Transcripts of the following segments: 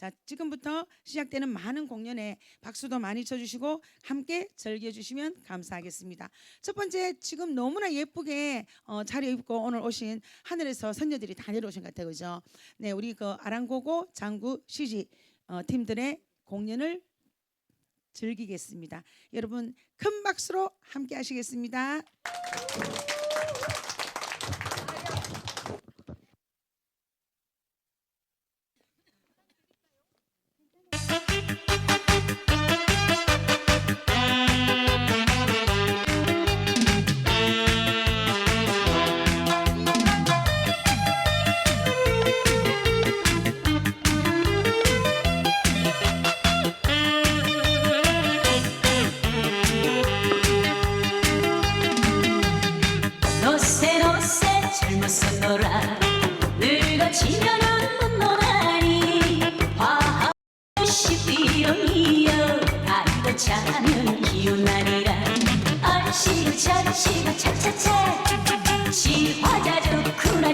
자, 지금부터 시작되는 많은 공연에 박수도 많이 쳐주시고 함께 즐겨주시면 감사하겠습니다. 첫 번째 지금 너무나 예쁘게 어, 차려입고 오늘 오신 하늘에서 선녀들이 다 내려오신 것 같아요, 그죠? 네, 우리 그 아랑고고 장구 시지 어, 팀들의 공연을 즐기겠습니다. 여러분 큰 박수로 함께 하시겠습니다. 젊어서 놀아 늙어지면은 못 놀아니. 화합시 비롱이여 다리도 차면 기운나리라. 얼씨구 절씨구 차차차. 지화자 좋구나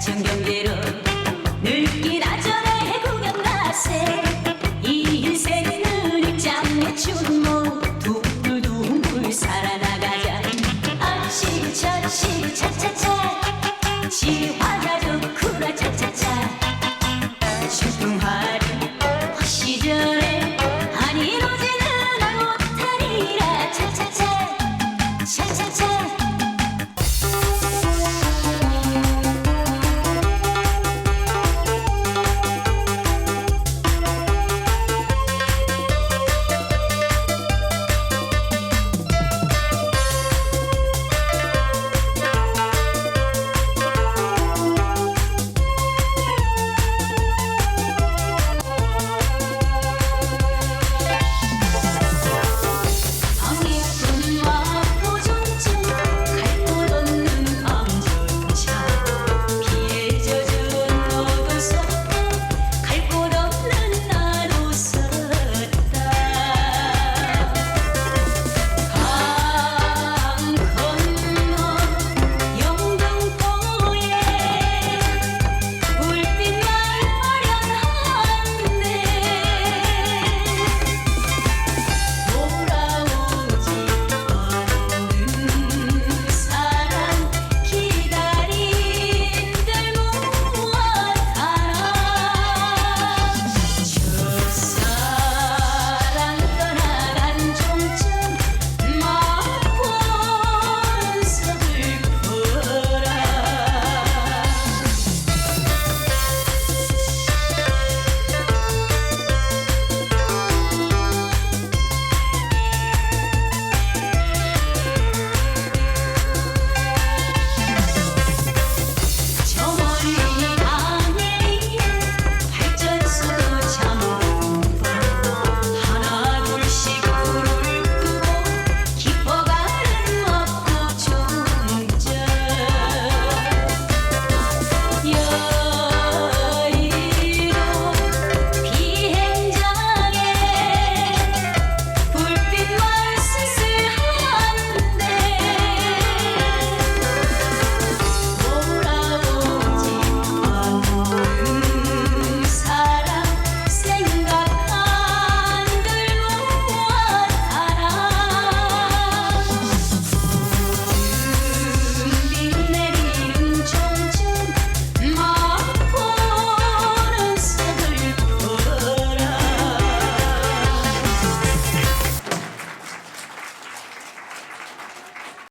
가세 산천 경계